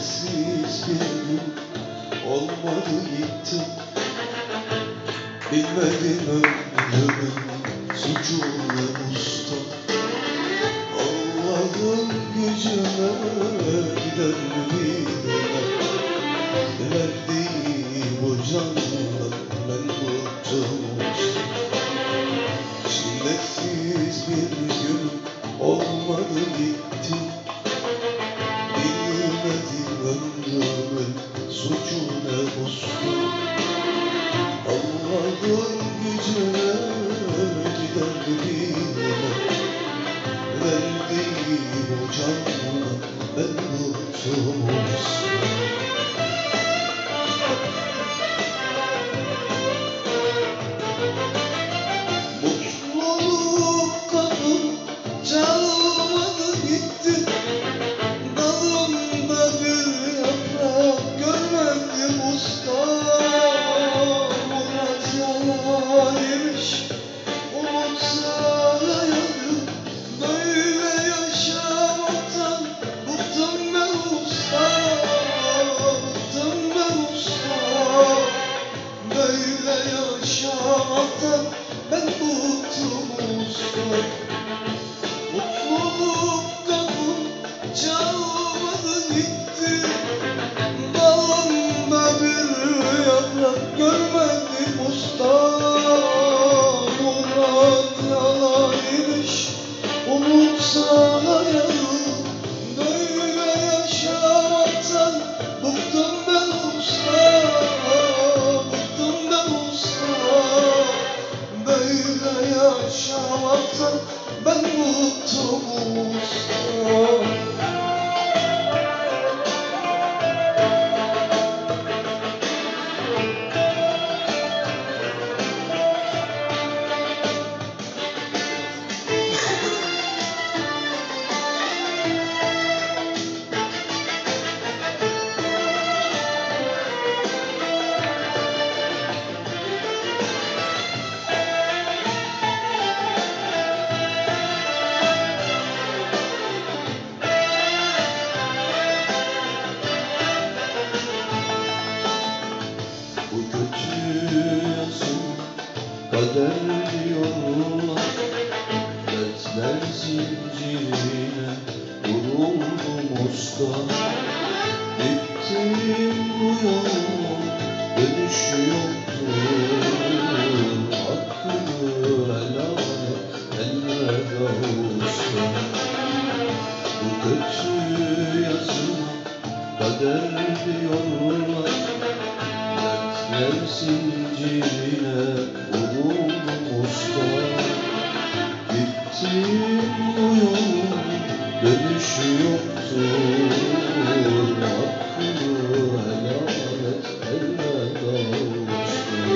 sensiz bir olmadı gitti. Bilmedin ömrümün suçu ve usta. Allah'ın gücüne gider mi bilmem Verdiğim o candan ben bıktım suçu ne usta Allah'ın gücüne gider bilmem Verdiği bu canına ben bıktım usta Böyle yaşamaktan bıktım ben usta Bıktım yaşamaktan ben bıktım usta kader diyorlar Dertler zincirine vuruldum usta Gittim bu yol dönüşü yoktur Hakkını helal et elveda usta Bu kötü yazım kader diyorlar Dertler zincirine vuruldum usta Gittim bu yol dönüşü yoktur. Hakkını helal et elveda usta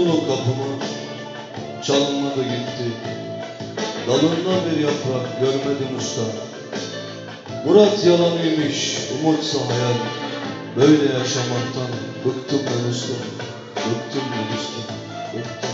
Mutluluk kapımı çalmadı gitti. Dalında bir yaprak görmedim usta. Murat yalanıymış umutsa hayal. Böyle yaşamaktan bıktım ben usta. Bıktım ben usta